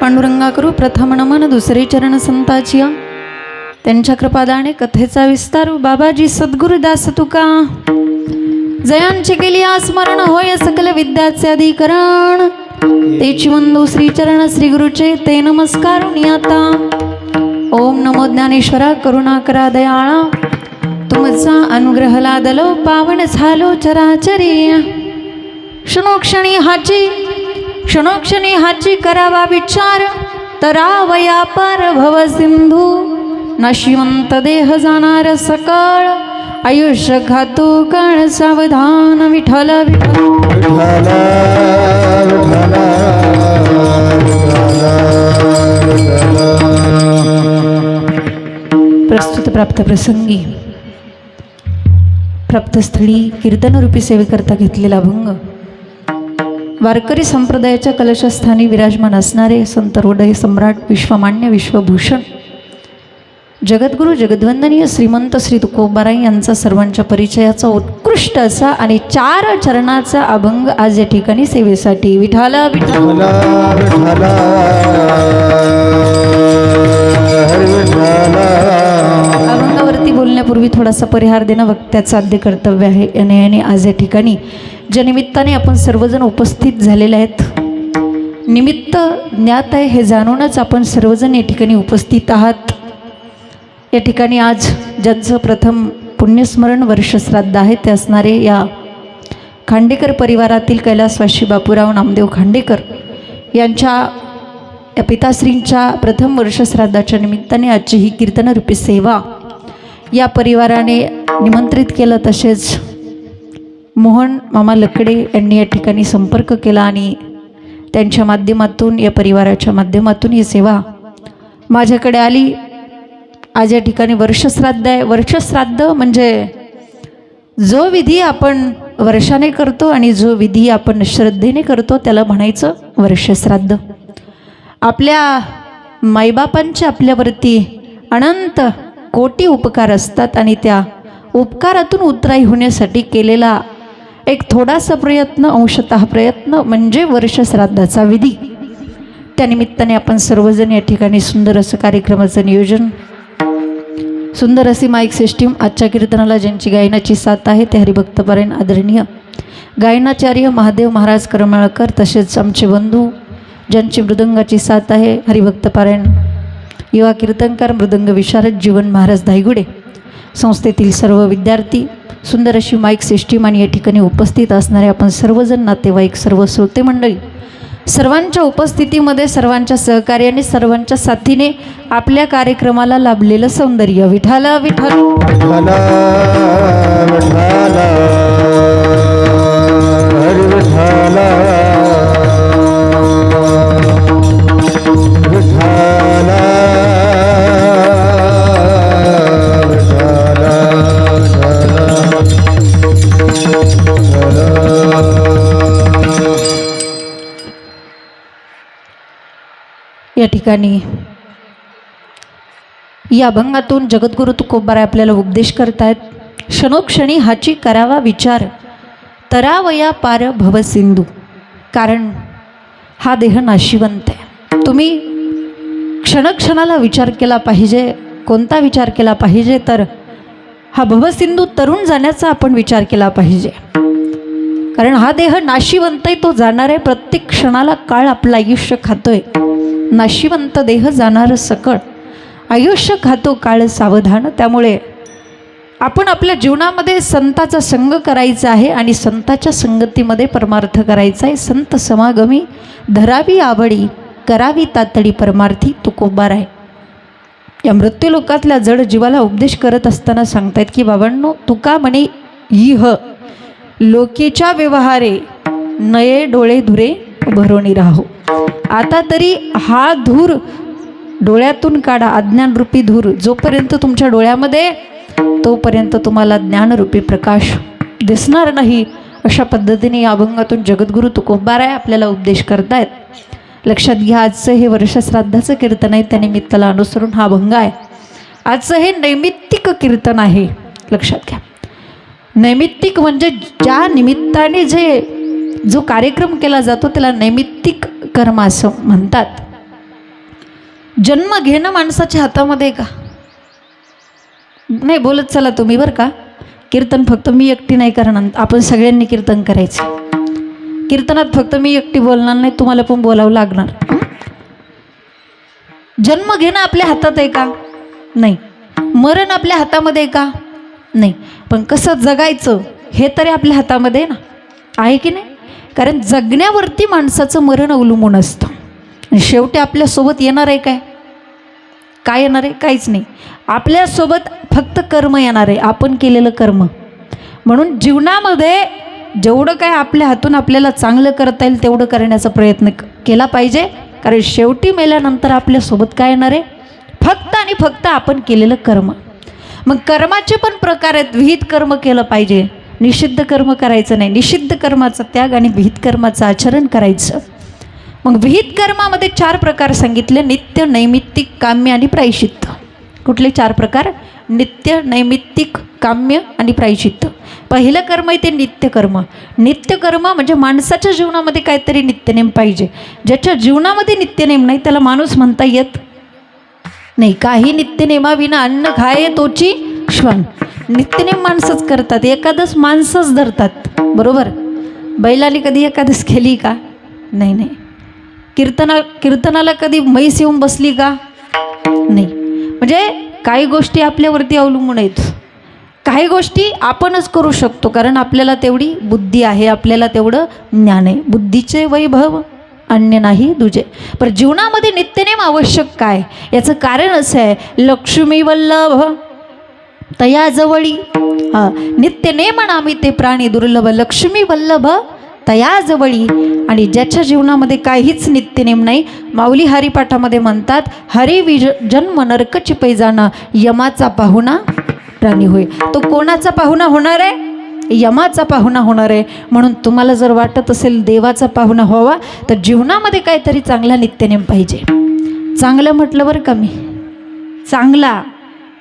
पांडुरंगा करू प्रथम नमन दुसरे चरण संताचिया त्यांच्या कृपादाने कथेचा विस्तार. बाबाजी सद्गुरुदास तुका. जयांची केली स्मरण होय सकल विद्याचे अधिकरण. ते वंदू श्रीचरण श्री गुरुचे ते नमस्कार नियता ओम नमो ज्ञानेश्वरा करुणा करा दयाळा. तुमचा अनुग्रह लादलो पावन झालो चराचरी. क्षणोक्षणी हाची क्षणोक्षणी हाची करावा विचार तरावया पार भव सिंधू. नशिवंत देह जाणार सकळ आयुष्य घातू कण सावधान विठ्ठल प्रस्तुत प्राप्त प्रसंगी प्राप्तस्थळी कीर्तनरूपी सेवेकरता घेतलेला भंग. वारकरी संप्रदायाच्या कलशस्थानी विराजमान असणारे संत हृदय सम्राट विश्वमान्य विश्वभूषण जगद्गुरू जगद्वंदनीय श्रीमंत श्री तुकोबाराई यांचा सर्वांच्या परिचयाचा उत्कृष्ट असा आणि चार चरणाचा अभंग आज या ठिकाणी सेवेसाठी. विठाला विठाला थोडासा परिहार देणं वक्त्याचं आद्य कर्तव्य आहे. याने याने आज या ठिकाणी ज्या निमित्ताने आपण सर्वजण उपस्थित झालेले आहेत निमित्त ज्ञात आहे हे जाणूनच आपण सर्वजण या ठिकाणी उपस्थित आहात. या ठिकाणी आज ज्यांचं प्रथम पुण्यस्मरण वर्षश्राद्ध आहे ते असणारे या खांडेकर परिवारातील कैलासवाशी बापूराव नामदेव खांडेकर यांच्या या पिताश्रींच्या प्रथम वर्षश्राद्धाच्या निमित्ताने आजची ही कीर्तनरूपी सेवा या परिवाराने निमंत्रित केलं तसेच मोहन मामा लकडे यांनी या ठिकाणी संपर्क केला आणि त्यांच्या माध्यमातून या परिवाराच्या माध्यमातून ही सेवा माझ्याकडे आली. आज या ठिकाणी वर्षश्राद्ध आहे. वर्षश्राद्ध म्हणजे जो विधी आपण वर्षाने करतो आणि जो विधी आपण श्रद्धेने करतो त्याला म्हणायचं वर्षश्राद्ध. आपल्या माईबापांचे आपल्यावरती अनंत कोटी उपकार असतात आणि त्या उपकारातून उतराई होण्यासाठी केलेला एक थोडासा प्रयत्न अंशतः प्रयत्न म्हणजे वर्षश्राद्धाचा विधी. त्यानिमित्ताने आपण सर्वजण या ठिकाणी सुंदर असं कार्यक्रमाचं नियोजन सुंदर अशी माईक सिस्टीम आजच्या कीर्तनाला ज्यांची गायनाची साथ आहे ते हरिभक्तपरायण आदरणीय गायनाचार्य महादेव महाराज करमळकर तसेच आमचे बंधू ज्यांची मृदंगाची साथ आहे हरिभक्तपरायण युवा कीर्तनकार मृदंग विशारद जीवन महाराज धायगुडे संस्थेतील सर्व विद्यार्थी सुंदर अशी माईक सिस्टीम आणि या ठिकाणी उपस्थित असणारे आपण सर्वजण नातेवाईक सर्व श्रोते मंडळी सर्वांच्या उपस्थितीमध्ये सर्वांच्या सहकार्याने सर्वांच्या साथीने आपल्या कार्यक्रमाला लाभलेलं सौंदर्य. विठाला विठाल विठाला या ठिकाणी. या अभंगातून जगद्गुरु तुकोबाराय आपल्याला उपदेश करतायत क्षणोक्षणी हाची करावा विचार तरावया पार भवसिंधू कारण हा देह नाशिवंत आहे. तुम्ही क्षणक्षणाला विचार केला पाहिजे कोणता विचार केला पाहिजे तर हा भवसिंधू तरुण जाण्याचा आपण विचार केला पाहिजे. कारण हा देह नाशिवंत आहे तो जाणार आहे प्रत्येक क्षणाला काळ आपलं आयुष्य खातोय. नाशिवंत देह जाणार सकळ. आयुष्य खातो काळ सावधान. त्यामुळे आपण आपल्या जीवनामध्ये संताचा संग करायचा आहे आणि संताच्या संगतीमध्ये परमार्थ करायचा आहे. संत समागमी धरावी आवडी करावी तातडी परमार्थी तुकोबार आहे. या मृत्यूलोकातल्या जड जीवाला उपदेश करत असताना सांगतायत की बाबांनो तुका म्हणे इह लोकेच्या व्यवहारे नये डोळे धुरे भरोणी राहो आता तरी हा धूर डोळ्यातून काढा अज्ञानरूपी धूर. जोपर्यंत तुमच्या डोळ्यामध्ये तोपर्यंत तुम्हाला ज्ञानरूपी प्रकाश दिसणार नाही. अशा पद्धतीने या अभंगातून जगद्गुरू तुकोबाराय आपल्याला उपदेश करतायत. लक्षात घ्या आजचं हे वर्षश्राद्धाचं कीर्तन आहे. त्या निमित्ताला अनुसरून हा अभंग आहे. आजचं हे नैमित्तिक कीर्तन आहे. लक्षात घ्या. नैमित्तिक म्हणजे ज्या निमित्ताने जे जो कार्यक्रम केला जातो त्याला नैमित्तिक कर्म असं म्हणतात. जन्म घेणं माणसाच्या हातामध्ये का? नाही बोलत चला तुम्ही बरं का. कीर्तन फक्त मी एकटी नाही करणार आपण सगळ्यांनी कीर्तन करायचं. कीर्तनात फक्त मी एकटी बोलणार नाही तुम्हाला पण बोलावं लागणार. जन्म घेणं आपल्या हातात आहे का? नाही. मरण आपल्या हातामध्ये आहे का? नाही. पण कसं जगायचं हे तरी आपल्या हातामध्ये आहे ना. आहे की नाही? कारण जगण्यावरती माणसाचं मरण अवलंबून असतं. आणि शेवटी आपल्यासोबत येणार आहे काय? काय येणार आहे? काहीच नाही. आपल्यासोबत फक्त कर्म येणार आहे. आपण केलेलं कर्म. म्हणून जीवनामध्ये जेवढं काय आपल्या हातून आपल्याला चांगलं करता येईल तेवढं करण्याचा प्रयत्न केला पाहिजे. कारण शेवटी मेल्यानंतर आपल्यासोबत काय येणार आहे? फक्त आणि फक्त आपण केलेलं कर्म. मग कर्माचे पण प्रकार आहेत. विहित कर्म केलं पाहिजे. निषिद्ध कर्म करायचं नाही. निषिद्ध कर्माचा त्याग आणि विहित कर्माचं आचरण करायचं. मग विहित कर्मामध्ये चार प्रकार सांगितले. नित्य नैमित्तिक काम्य आणि प्रायशित्त कुठले चार प्रकार? नित्य नैमित्तिक काम्य आणि प्रायचित्त पहिलं कर्म आहे ते नित्यकर्म नित्यकर्म म्हणजे माणसाच्या जीवनामध्ये काहीतरी नित्यनेम पाहिजे. ज्याच्या जीवनामध्ये नित्यनेम नाही त्याला माणूस म्हणता येत नाही. काही नित्यनेमाविना अन्न खाये तोची क्षण. नित्यनेम माणसंच करतात. एकादश माणसंच धरतात. बरोबर? बैलाने कधी एकादश केली का? नाही नाही. कीर्तना कीर्तनाला कधी म्हैस येऊन बसली का? नाही. म्हणजे काही गोष्टी आपल्यावरती अवलंबून आहेत. काही गोष्टी आपणच करू शकतो कारण आपल्याला तेवढी बुद्धी आहे आपल्याला तेवढं ज्ञान आहे. बुद्धीचे वैभव अन्य नाही दुजे. पर जीवनामध्ये नित्यनेम आवश्यक काय? याचं कारण असं आहे लक्ष्मी वल्लभ. तयाजवळी नित्य नित्यनेम आम्ही ते प्राणी दुर्लभ लक्ष्मी वल्लभ तयाजवळी आणि ज्याच्या जीवनामध्ये काहीच नित्यनेम नाही माऊली हरिपाठामध्ये म्हणतात हरी विज जन्म नरकची पैजाणं यमाचा पाहुणा प्राणी होय तो कोणाचा पाहुणा होणार आहे यमाचा पाहुणा होणार आहे म्हणून तुम्हाला जर वाटत असेल देवाचा पाहुणा व्हावा तर जीवनामध्ये काहीतरी चांगला नित्यनेम पाहिजे चांगलं म्हटलं बरं का मी चांगला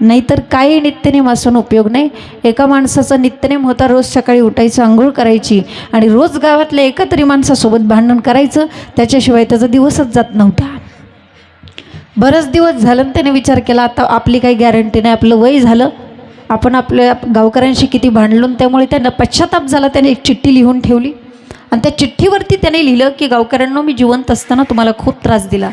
नाहीतर काही नित्यनेम असून उपयोग नाही. एका माणसाचा नित्यनेम होता रोज सकाळी उठायचं आंघोळ करायची आणि रोज गावातल्या एका तरी माणसासोबत भांडण करायचं त्याच्याशिवाय त्याचा दिवसच जात नव्हता. बरंच दिवस झालं आणि त्याने विचार केला आता आपली काही गॅरंटी नाही आपलं वय झालं. आपण आपल्या गावकऱ्यांशी किती भांडलो त्यामुळे त्यांना पश्चाताप झाला त्याने एक चिठ्ठी लिहून ठेवली. आणि त्या चिठ्ठीवरती त्याने लिहिलं की गावकऱ्यांना मी जिवंत असताना तुम्हाला खूप त्रास दिला.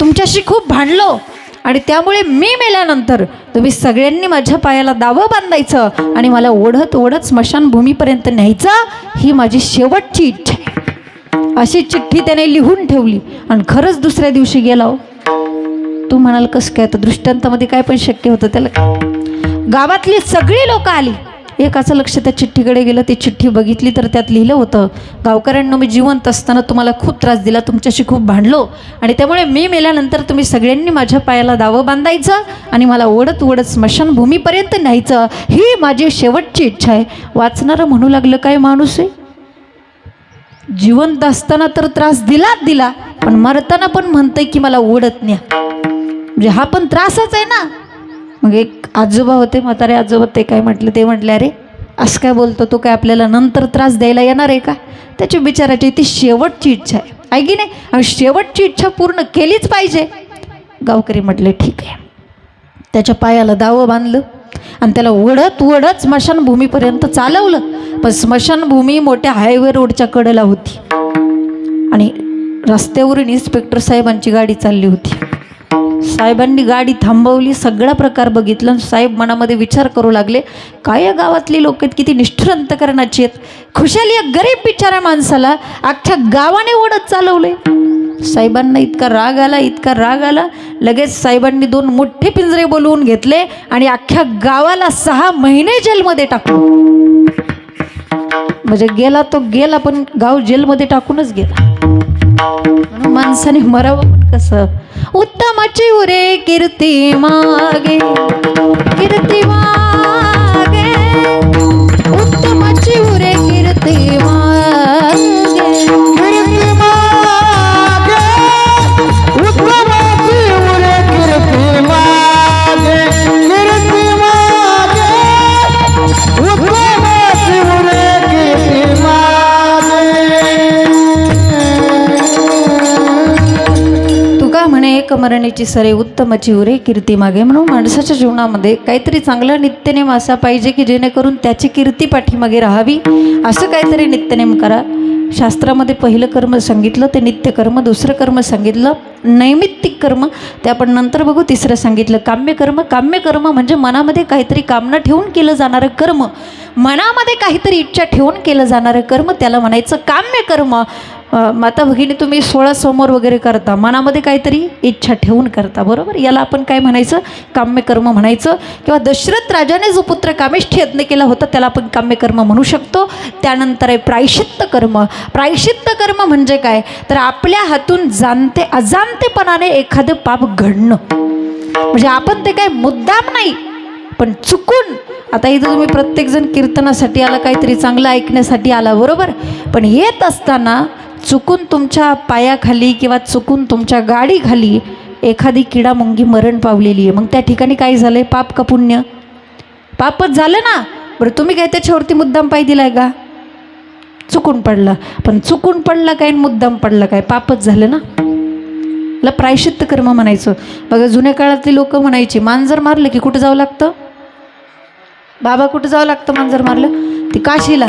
तुमच्याशी खूप भांडलो. आणि त्यामुळे मी मेल्यानंतर तुम्ही सगळ्यांनी माझ्या पायाला दावं बांधायचं आणि मला ओढत ओढत स्मशानभूमीपर्यंत न्यायचं ही माझी शेवटची इच्छा आहे. अशी चिठ्ठी त्याने लिहून ठेवली आणि खरंच दुसऱ्या दिवशी गेला हो. तू म्हणाल कसं काय? तर दृष्टांतामध्ये काय पण शक्य होतं त्याला गावातली सगळी लोक आली. एकाचं लक्ष त्या चिठ्ठीकडे गेलं ती चिठ्ठी बघितली तर त्यात लिहिलं होतं गावकऱ्यांना मी जिवंत असताना तुम्हाला खूप त्रास दिला तुमच्याशी खूप भांडलो आणि त्यामुळे मी मेल्यानंतर तुम्ही सगळ्यांनी माझ्या पायाला दावं बांधायचं आणि मला ओढत ओढत स्मशानभूमीपर्यंत न्यायचं ही माझी शेवटची इच्छा आहे. वाचणारं म्हणू लागलं काय माणूस आहे? जिवंत असताना तर त्रास दिलाच दिला पण मरताना पण म्हणतंय की मला ओढत न्या. म्हणजे हा पण त्रासच आहे ना. मग एक आजोबा होते म्हातारे आजोबा ते काय म्हटले ते म्हटले अरे असं काय बोलतो तो? काय आपल्याला नंतर त्रास द्यायला येणार आहे का? त्याच्या बिचाराची ती शेवटची इच्छा आहे. आहे की नाही? आणि शेवटची इच्छा पूर्ण केलीच पाहिजे. गावकरी म्हटले ठीक आहे. त्याच्या पायाला दावं बांधलं आणि त्याला ओढत ओढत स्मशानभूमीपर्यंत चालवलं. पण स्मशानभूमी मोठ्या हायवे रोडच्या कडेला होती. आणि रस्त्यावरून इन्स्पेक्टर साहेबांची गाडी चालली होती. साहेबांनी गाडी थांबवली सगळा प्रकार बघितला आणि साहेब मनामध्ये विचार करू लागले काय या गावातली लोक आहेत? किती निष्ठुर अंतकरणाची आहेत. खुशाली या गरीब बिचाऱ्या माणसाला अख्ख्या गावाने ओढत चालवले साहेबांना इतका राग आला इतका राग आला. लगेच साहेबांनी दोन मोठे पिंजरे बोलवून घेतले आणि अख्ख्या गावाला सहा महिने जेलमध्ये टाकलो. म्हणजे गेला तो गेला पण गाव जेलमध्ये टाकूनच गेला. माणसाने मरावं पण कसं? उत्तमाची उरे कीर्ती मागे मागे सरे उत्तम चिवरे कीर्ती मागे. म्हणून माणसाच्या जीवनामध्ये काहीतरी चांगला नित्यनेम असा पाहिजे की जेणेकरून त्याची कीर्ती पाठीमागे राहावी. असं काहीतरी नित्यनेम करा. शास्त्रामध्ये पहिलं कर्म सांगितलं ते नित्यकर्म दुसरं कर्म सांगितलं नैमित्तिक कर्म ते आपण नंतर बघू. तिसरं सांगितलं काम्यकर्म काम्यकर्म म्हणजे मनामध्ये काहीतरी कामना ठेवून केलं जाणारं कर्म. मनामध्ये काहीतरी इच्छा ठेवून केलं जाणारं कर्म त्याला म्हणायचं काम्यकर्म माता भगिनी तुम्ही सोळा समोर वगैरे करता मनामध्ये काहीतरी इच्छा ठेवून करता बरोबर? याला आपण काय म्हणायचं? काम्यकर्म म्हणायचं. किंवा दशरथ राजाने जो पुत्र कामेष्ठ यज्ञ केला होता त्याला आपण काम्यकर्म म्हणू शकतो. त्यानंतर आहे प्रायश्चित्त कर्म. प्रायश्चित्त कर्म म्हणजे काय? तर आपल्या हातून जाणते अजाणतेपणाने एखादं पाप घडणं. म्हणजे आपण ते काय मुद्दाम नाही पण चुकून. आता इथं तुम्ही प्रत्येकजण कीर्तनासाठी आला काहीतरी चांगलं ऐकण्यासाठी आला बरोबर? पण येत असताना चुकून तुमच्या पायाखाली किंवा चुकून तुमच्या गाडीखाली एखादी किडा मुंगी मरण पावलेली आहे. मग त्या ठिकाणी काय झालं आहे पाप का पुण्य? पापच झालं ना. बरं तुम्ही काय त्याच्यावरती मुद्दाम पाय दिला आहे का? चुकून पडला. पण चुकून पडला काय मुद्दाम पडला काय? पापच झालं ना. ला प्रायशित्त कर्म म्हणायचं. बघा जुन्या काळातली लोक म्हणायची मांजर मारलं की कुठं जावं लागतं? बाबा कुठं जावं लागतं मांजर मारलं? ती काशीला.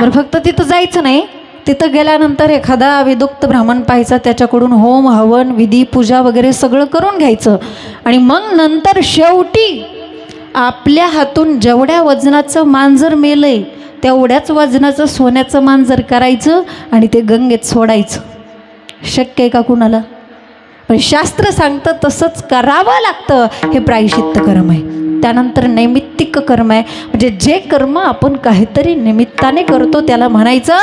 बरं फक्त तिथं जायचं नाही. तिथं गेल्यानंतर एखादा विदुक्त ब्राह्मण पाहायचा त्याच्याकडून होम हवन विधी पूजा वगैरे सगळं करून घ्यायचं. आणि मग नंतर शेवटी आपल्या हातून जेवढ्या वजनाचं मांजर मेलंय तेवढ्याच वजनाचं सोन्याचं मांजर करायचं आणि ते गंगेत सोडायचं. शक्य आहे का कुणाला? पण शास्त्र सांगतं तसंच करावं लागतं हे प्रायश्चित्त कर्म आहे. त्यानंतर नैमित्तिक कर्म आहे. म्हणजे जे कर्म आपण काहीतरी निमित्ताने करतो त्याला म्हणायचं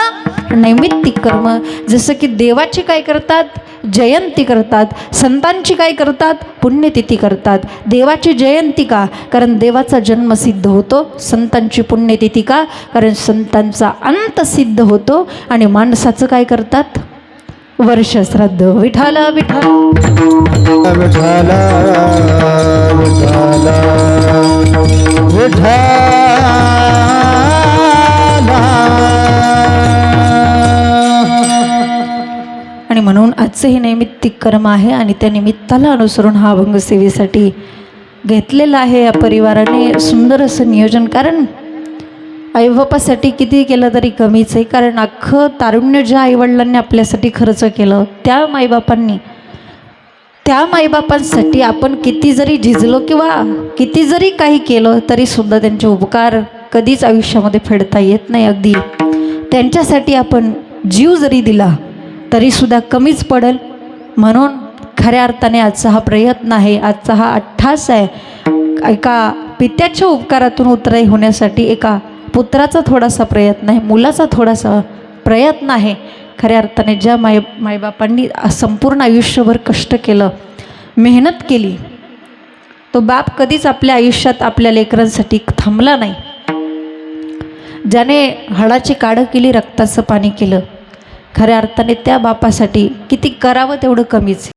नैमित्तिक कर्म जसं की देवाची काय करतात? जयंती करतात. संतांची काय करतात? पुण्यतिथी करतात. देवाची जयंती का? कारण देवाचा जन्म सिद्ध होतो संतांची पुण्यतिथी का? कारण संतांचा अंत सिद्ध होतो आणि माणसाचं काय करतात? वर्ष श्राद्ध. विठाल विठाल विठाला विठाला विठाला आणि म्हणून आजचं हे नैमित्तिक कर्म आहे आणि त्या निमित्ताला अनुसरून हा अभंग सेवेसाठी घेतलेला आहे या परिवाराने सुंदर असं नियोजन. कारण आईबापासाठी किती केलं तरी कमीच आहे. कारण अख्खं तारुण्य ज्या आईवडिलांनी आपल्यासाठी खर्च केलं त्या माईबापांनी त्या माईबापांसाठी आपण किती जरी झिजलो किंवा किती जरी काही केलं तरीसुद्धा त्यांचे उपकार कधीच आयुष्यामध्ये फेडता येत नाही. अगदी त्यांच्यासाठी आपण जीव जरी दिला तरीसुद्धा कमीच पडेल. म्हणून खऱ्या अर्थाने आजचा हा प्रयत्न आहे आजचा हा अठ्ठास आहे. एका पित्याच्या उपकारातून उतराई होण्यासाठी एका पुत्राचा थोडासा प्रयत्न आहे मुलाचा थोडासा प्रयत्न आहे. खऱ्या अर्थाने ज्या माय मायबापांनी संपूर्ण आयुष्यभर कष्ट केलं मेहनत केली तो बाप कधीच आपल्या आयुष्यात आपल्या लेकरांसाठी थांबला नाही. ज्याने हळाची काढं केली रक्ताचं पाणी केलं खऱ्या अर्थाने त्या बापासाठी किती करावं तेवढं कमीच.